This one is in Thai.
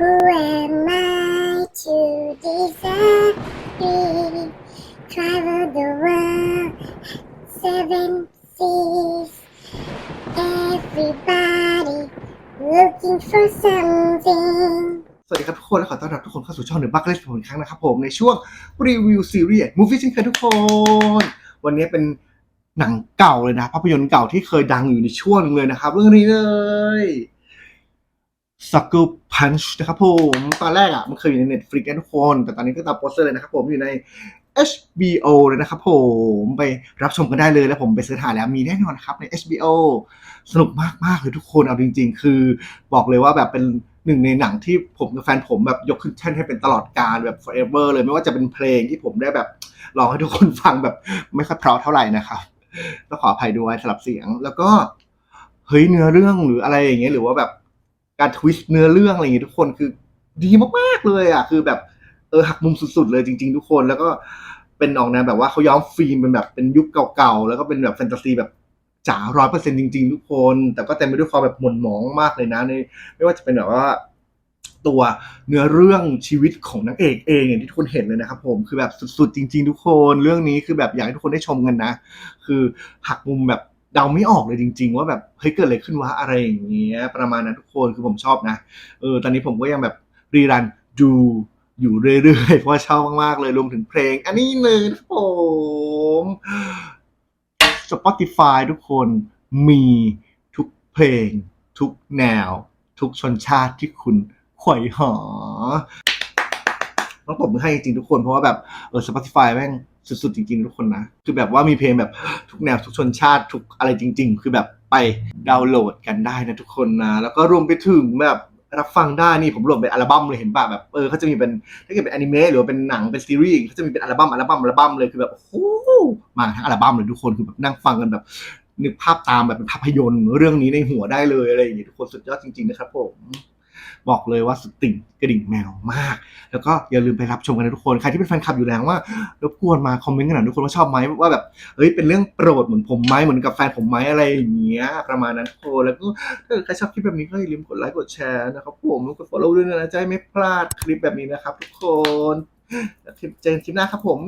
am I to disagree? Travel the world, seven seas. Everybody looking for something. สวัสดีครับทุกคนและขอต้อนรับทุกคนเข้าสู่ช่องเดอะบัคเลสผมอีกครั้งนะครับผมในช่วงรีวิวซีรีส์ Movie เช่นเคยทุกคน วันนี้เป็นหนังเก่าเลยนะ ภาพยนตร์เก่าที่เคยดังอยู่ในช่วงหนึงเลยนะครับ เรื่องนี้เลย Sucker Punch นะครับผม ตอนแรกอะมันเคยอยู่ใน Netflix นะทุกคน แต่ตอนนี้ก็ตามโปสเตอร์เลยนะครับผมอยู่ใน HBO เลยนะครับผมไปรับชมกันได้เลยแล้วผมไปเสิร์ชหาแล้วมีแน่นอนครับใน HBO สนุกมากๆเลยทุกคนเอาจริง ๆ คือบอกเลยว่าแบบเป็นหนึ่งในหนังที่ผมกับแฟนผมแบบยกขึ้นแท่นให้เป็นตลอดกาลแบบ forever เลยไม่ว่าจะเป็นเพลงที่ผมได้แบบลองให้ทุกคนฟังแบบไม่ค่อยเพราะเท่าไหร่นะครับก็ขออภัยด้วยสำหรับเสียง แล้วก็เฮ้ยเนื้อเรื่องหรืออะไรอย่างเงี้ยหรือว่าแบบ การทวิสต์เนื้อเรื่องอะไรอย่างเงี้ยทุกคนคือดีมากๆเลยอะคือแบบเออหักมุมสุดๆเลยจริง ๆ ทุกคนแล้วก็เป็นออกแนวแบบว่าเขาย้อมฟิล์มเป็นแบบเป็นยุคเก่าๆแล้วก็เป็นแบบแฟนตาซีแบบจ๋าร้อยเปอร์เซ็นจริง ๆ ทุกคน แต่ก็เต็มไปด้วยความแบบหม่นหมองมากเลยนะในไม่ว่าจะเป็นแบบว่าตัวเนื้อเรื่องชีวิตของนางเอกเองอย่างที่ทุกคนเห็นเลยนะครับผมคือแบบสุดๆจริง ๆ ทุกคนเรื่องนี้คือแบบอยากให้ทุกคนได้ชมกันนะ คือหักมุมแบบ เดาไม่ออกเลยจริง ๆ ว่าแบบเฮ้ยเกิดอะไรขึ้นวะอะไรอย่างเงี้ยประมาณนั้นทุกคนคือผมชอบนะเออตอนนี้ผมก็ยังแบบรีรันดูอยู่เรื่อยๆเพราะชอบมากๆเลยรวมถึงเพลง อันนี้เลยนผม Spotify ทุกคนมีทุกเพลง ทุกแนว ทุกชนชาติที่คุณขว่หา ต้องตบมือให้จริงทุกคนเพราะว่าแบบเออ Spotify แม่งสุดๆจริงๆทุกคนนะ คือแบบว่ามีเพลงแบบทุกแนวทุกชนชาติทุกอะไรจริง ๆ คือแบบไปดาวน์โหลดกันได้นะทุกคนนะ แล้วก็รวมไปถึงแบบรับฟังได้นี่ผมรวมเป็นอัลบั้มเลยเห็นป่ะแบบเออเขาจะมีเป็นถ้าเกิดเป็นอนิเมะหรือว่าเป็นหนังเป็นซีรีส์เขาจะมีเป็นอัลบั้มอัลบั้มอัลบั้มเลยคือแบบโอ้มาทั้งอัลบั้มเลยทุกคนคือแบบนั่งฟังกันแบบนึกภาพตามแบบเป็นภาพยนตร์เรื่องนี้ในหัวได้เลยอะไรอย่างเงี้ยทุกคนสุดยอดจริงๆนะครับผม บอกเลยว่าสุดติ่งกระดิ่งแมวมาก แล้วก็อย่าลืมไปรับชมกันนะทุกคน ใครที่เป็นแฟนคลับอยู่แล้วว่ารบกวนมาคอมเมนต์กันหน่อยทุกคนว่าชอบไหมว่าแบบเฮ้ยเป็นเรื่องโปรดเหมือนผมไหมเหมือนกับแฟนผมไหมอะไรอย่างเงี้ยประมาณนั้นทุกคนแล้วก็ถ้าใครชอบคลิปแบบนี้ก็อย่าลืมกดไลค์กดแชร์นะครับผมแล้วกด follow ด้วยนะจะได้ไม่พลาดคลิปแบบนี้นะครับ ทุกคนแล้วเจอกันคลิปหน้าครับผม